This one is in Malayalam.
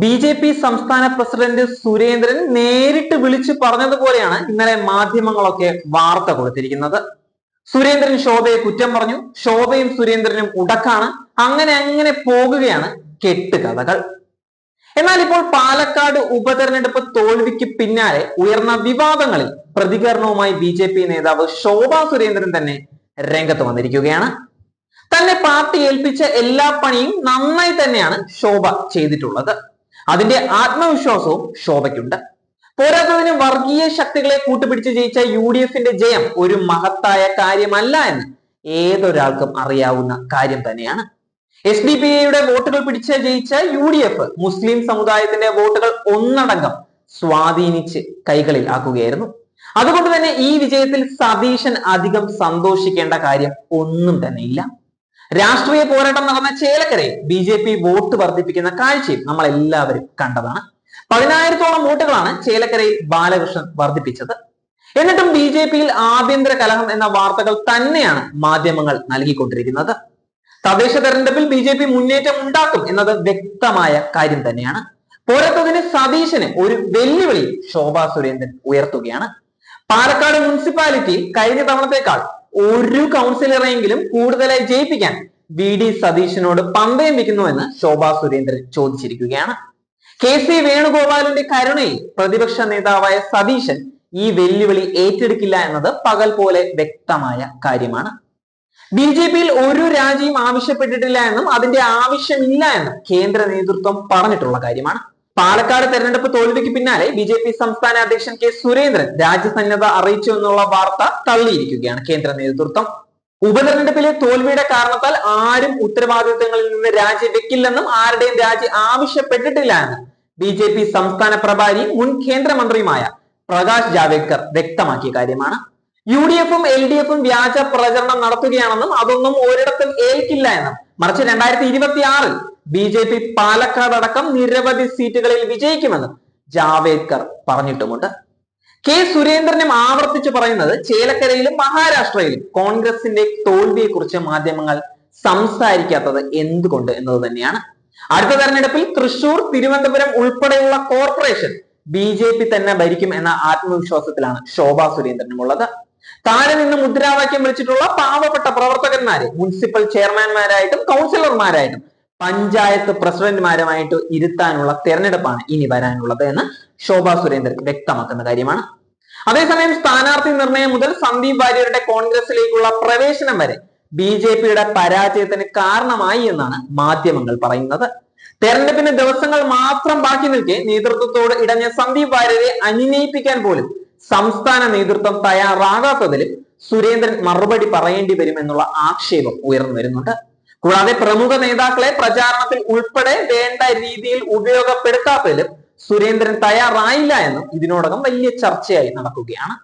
ബി ജെ പി സംസ്ഥാന പ്രസിഡന്റ് സുരേന്ദ്രൻ നേരിട്ട് വിളിച്ചു പറഞ്ഞതുപോലെയാണ് ഇന്നലെ മാധ്യമങ്ങളൊക്കെ വാർത്ത കൊടുത്തിരിക്കുന്നത്. സുരേന്ദ്രൻ ശോഭയെ കുറ്റം പറഞ്ഞു. ശോഭയും സുരേന്ദ്രനും ഉടക്കാണ്. അങ്ങനെ അങ്ങനെ പോകുകയാണ് കെട്ടുകഥകൾ. എന്നാൽ ഇപ്പോൾ പാലക്കാട് ഉപതെരഞ്ഞെടുപ്പ് തോൽവിക്ക് പിന്നാലെ ഉയർന്ന വിവാദങ്ങളിൽ പ്രതികരണവുമായി ബി ജെ പി നേതാവ് ശോഭ സുരേന്ദ്രൻ തന്നെ രംഗത്ത് വന്നിരിക്കുകയാണ്. തന്നെ പാർട്ടി ഏൽപ്പിച്ച എല്ലാ പണിയും നന്നായി തന്നെയാണ് ശോഭ ചെയ്തിട്ടുള്ളത്. അതിന്റെ ആത്മവിശ്വാസവും ശോഭയ്ക്കുണ്ട്. പോരാത്തതിന് വർഗീയ ശക്തികളെ കൂട്ടുപിടിച്ച് ജയിച്ച യു ഡി എഫിന്റെ ജയം ഒരു മഹത്തായ കാര്യമല്ല എന്ന് ഏതൊരാൾക്കും അറിയാവുന്ന കാര്യം തന്നെയാണ്. എസ് ഡി പി ഐയുടെ വോട്ടുകൾ പിടിച്ച് ജയിച്ച യു ഡി എഫ് മുസ്ലിം സമുദായത്തിന്റെ വോട്ടുകൾ ഒന്നടങ്കം സ്വാധീനിച്ച് കൈകളിൽ ആക്കുകയായിരുന്നു. അതുകൊണ്ട് തന്നെ ഈ വിജയത്തിൽ സതീശൻ അധികം സന്തോഷിക്കേണ്ട കാര്യം ഒന്നും തന്നെ ഇല്ല രാഷ്ട്രീയ പോരാട്ടം നടന്ന ചേലക്കരയിൽ ബി ജെ പി വോട്ട് വർദ്ധിപ്പിക്കുന്ന കാഴ്ചയും നമ്മൾ എല്ലാവരും കണ്ടതാണ്. പതിനായിരത്തോളം വോട്ടുകളാണ് ചേലക്കരയിൽ ബാലകൃഷ്ണൻ വർദ്ധിപ്പിച്ചത്. എന്നിട്ടും ബി ജെ പിയിൽ ആഭ്യന്തര കലഹം എന്ന വാർത്തകൾ തന്നെയാണ് മാധ്യമങ്ങൾ നൽകിക്കൊണ്ടിരിക്കുന്നത്. തദ്ദേശ തെരഞ്ഞെടുപ്പിൽ ബി ജെ പി മുന്നേറ്റം ഉണ്ടാക്കും എന്നത് വ്യക്തമായ കാര്യം തന്നെയാണ്. പോരാത്തതിന് സതീശന് ഒരു വെല്ലുവിളി ശോഭാ സുരേന്ദ്രൻ ഉയർത്തുകയാണ്. പാലക്കാട് മുനിസിപ്പാലിറ്റി കഴിഞ്ഞ തവണത്തേക്കാൾ ഒരു കൗൺസിലറെങ്കിലും കൂടുതലായി ജയിപ്പിക്കാൻ വി ഡി സതീശനോട് പന്തയം വെക്കുന്നുവെന്ന് ശോഭാ സുരേന്ദ്രൻ ചോദിച്ചിരിക്കുകയാണ്. കെ സി വേണുഗോപാലിന്റെ കരുണയിൽ പ്രതിപക്ഷ നേതാവായ സതീശൻ ഈ വെല്ലുവിളി ഏറ്റെടുക്കില്ല എന്നത് പകൽ പോലെ വ്യക്തമായ കാര്യമാണ്. ബി ജെ പിയിൽ ഒരു രാജിയും ആവശ്യപ്പെട്ടിട്ടില്ല എന്നും അതിന്റെ ആവശ്യമില്ല എന്നും കേന്ദ്ര നേതൃത്വം പറഞ്ഞിട്ടുള്ള കാര്യമാണ്. പാലക്കാട് തെരഞ്ഞെടുപ്പ് തോൽവിക്ക് പിന്നാലെ ബി ജെ പി സംസ്ഥാന അധ്യക്ഷൻ കെ സുരേന്ദ്രൻ രാജ്യസന്നദ്ധ അറിയിച്ചു എന്നുള്ള വാർത്ത തള്ളിയിരിക്കുകയാണ് കേന്ദ്ര നേതൃത്വം. ഉപതെരഞ്ഞെടുപ്പിലെ തോൽവിയുടെ കാരണത്താൽ ആരും ഉത്തരവാദിത്തങ്ങളിൽ നിന്ന് രാജി വെക്കില്ലെന്നും ആരുടെയും രാജി ആവശ്യപ്പെട്ടിട്ടില്ല എന്ന് ബി ജെ പി സംസ്ഥാന പ്രഭാരി മുൻ കേന്ദ്രമന്ത്രിയുമായ പ്രകാശ് ജാവേദ്കർ വ്യക്തമാക്കിയ കാര്യമാണ്. യു ഡി എഫും എൽ ഡി എഫും വ്യാജ പ്രചരണം നടത്തുകയാണെന്നും അതൊന്നും ഒരിടത്തും ഏൽക്കില്ല എന്നും മറിച്ച് രണ്ടായിരത്തി ഇരുപത്തി ആറിൽ ബി ജെ പി പാലക്കാട് അടക്കം നിരവധി സീറ്റുകളിൽ വിജയിക്കുമെന്ന് ജാവേദ്കർ പറഞ്ഞിട്ടുമുണ്ട്. കെ സുരേന്ദ്രനും ആവർത്തിച്ച് പറയുന്നത് ചേലക്കരയിലും മഹാരാഷ്ട്രയിലും കോൺഗ്രസിന്റെ തോൽവിയെ കുറിച്ച് മാധ്യമങ്ങൾ സംസാരിക്കാത്തത് എന്തുകൊണ്ട് എന്നത് തന്നെയാണ്. അടുത്ത തെരഞ്ഞെടുപ്പിൽ തൃശൂർ തിരുവനന്തപുരം ഉൾപ്പെടെയുള്ള കോർപ്പറേഷൻ ബി ജെ പി തന്നെ ഭരിക്കും എന്ന ആത്മവിശ്വാസത്തിലാണ് ശോഭാ സുരേന്ദ്രനും ഉള്ളത് താഴെ നിന്ന് മുദ്രാവാക്യം വിളിച്ചിട്ടുള്ള പാവപ്പെട്ട പ്രവർത്തകന്മാരെ മുനിസിപ്പൽ ചെയർമാൻമാരായിട്ടും കൗൺസിലർമാരായിട്ടും പഞ്ചായത്ത് പ്രസിഡന്റുമാരുമായിട്ട് ഇരുത്താനുള്ള തെരഞ്ഞെടുപ്പാണ് ഇനി വരാനുള്ളത് എന്ന് ശോഭാ സുരേന്ദ്രൻ വ്യക്തമാക്കുന്ന കാര്യമാണ്. അതേസമയം സ്ഥാനാർത്ഥി നിർണയം മുതൽ സന്ദീപ് വാര്യരുടെ കോൺഗ്രസിലേക്കുള്ള പ്രവേശനം വരെ ബി ജെ പിയുടെ പരാജയത്തിന് കാരണമായി എന്നാണ് മാധ്യമങ്ങൾ പറയുന്നത്. തെരഞ്ഞെടുപ്പിന് ദിവസങ്ങൾ മാത്രം ബാക്കി നിൽക്കെ നേതൃത്വത്തോട് ഇടഞ്ഞ സന്ദീപ് വാര്യരെ അനുനയിപ്പിക്കാൻ പോലും സംസ്ഥാന നേതൃത്വം തയ്യാറാകാത്തതിൽ സുരേന്ദ്രൻ മറുപടി പറയേണ്ടി വരുമെന്നുള്ള ആക്ഷേപം ഉയർന്നു വരുന്നുണ്ട്. കൂടാതെ പ്രമുഖ നേതാക്കളെ പ്രചാരണത്തിൽ ഉൾപ്പെടെ വേണ്ട രീതിയിൽ ഉപയോഗപ്പെടുത്താത്തതിലും സുരേന്ദ്രൻ തയ്യാറായില്ല എന്നും ഇതിനോടകം വലിയ ചർച്ചയായി നടക്കുകയാണ്.